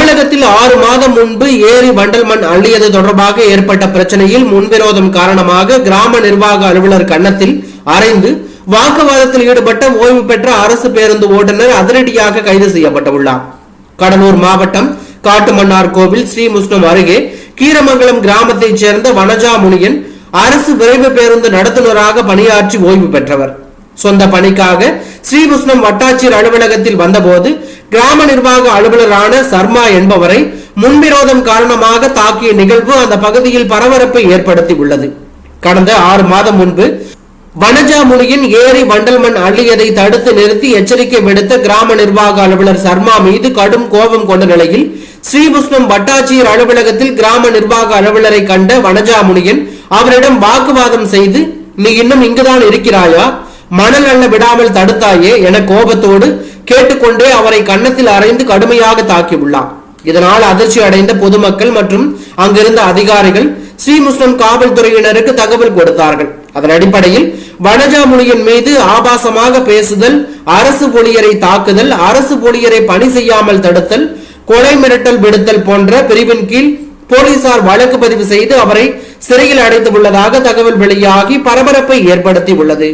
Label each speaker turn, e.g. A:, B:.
A: தமிழகத்தில் ஆறு மாதம் முன்பு ஏரி வண்டல் மண் அள்ளியது தொடர்பாக ஏற்பட்ட பிரச்சனையில் முன்விரோதம் காரணமாக கிராம நிர்வாக அலுவலர் கன்னத்தில் அரைந்து வாக்குவாதத்தில் ஈடுபட்ட ஓய்வு பெற்ற அரசு பேருந்து ஓட்டுநர் அதிரடியாக கைது செய்யப்பட்டுள்ளார். கடலூர் மாவட்டம் காட்டுமன்னார் கோவில் ஸ்ரீமுஷ்ணம் அருகே கீரமங்கலம் கிராமத்தைச் சேர்ந்த வனஜா முனியன் அரசு விரைவு பேருந்து நடத்துனராக பணியாற்றி ஓய்வு பெற்றவர். சொந்த பணிக்காக ஸ்ரீமுஷ்ணம் வட்டாட்சியர் அலுவலகத்தில் வந்தபோது கிராம நிர்வாக அலுவலரான சர்மா என்பவரை முன்விரோதம் காரணமாக தாக்கிய நிகழ்வு அந்த பகுதியில் பரபரப்பை ஏற்படுத்தி உள்ளது கடந்த ஆறு மாதம் முன்பு வனஜா முனியின் ஏரி வண்டல் மண் அள்ளியதை தடுத்து நிறுத்தி எச்சரிக்கை விடுத்த கிராம நிர்வாக அலுவலர் சர்மா மீது கடும் கோபம் கொண்ட நிலையில் ஸ்ரீபுஷ்ணம் வட்டாட்சியர் அலுவலகத்தில் கிராம நிர்வாக அலுவலரை கண்ட வனஜா முனியன் அவரிடம் வாக்குவாதம் செய்து நீ இன்னும் இங்குதான் இருக்கிறாயா? மணல் அள்ள விடாமல் தடுத்தாயே என கோபத்தோடு கேட்டுக்கொண்டே அவரை கன்னத்தில் அறைந்து கடுமையாக தாக்கியுள்ளார் இதனால் அதிர்ச்சி அடைந்த பொதுமக்கள் மற்றும் அங்கிருந்த அதிகாரிகள் ஸ்ரீமுஸ்லிம் காவல்துறையினருக்கு தகவல் கொடுத்தார்கள். அதன் அடிப்படையில் வனஜாமுனியின் மீது ஆபாசமாக பேசுதல் அரசு ஊழியரை தாக்குதல் அரசு ஊழியரை பணி செய்யாமல் தடுத்தல் கொலை மிரட்டல் விடுத்தல் போன்ற பிரிவின் கீழ் போலீசார் வழக்கு பதிவு செய்து அவரை சிறையில் அடைத்து உள்ளதாக தகவல் வெளியாகி பரபரப்பை ஏற்படுத்தி உள்ளது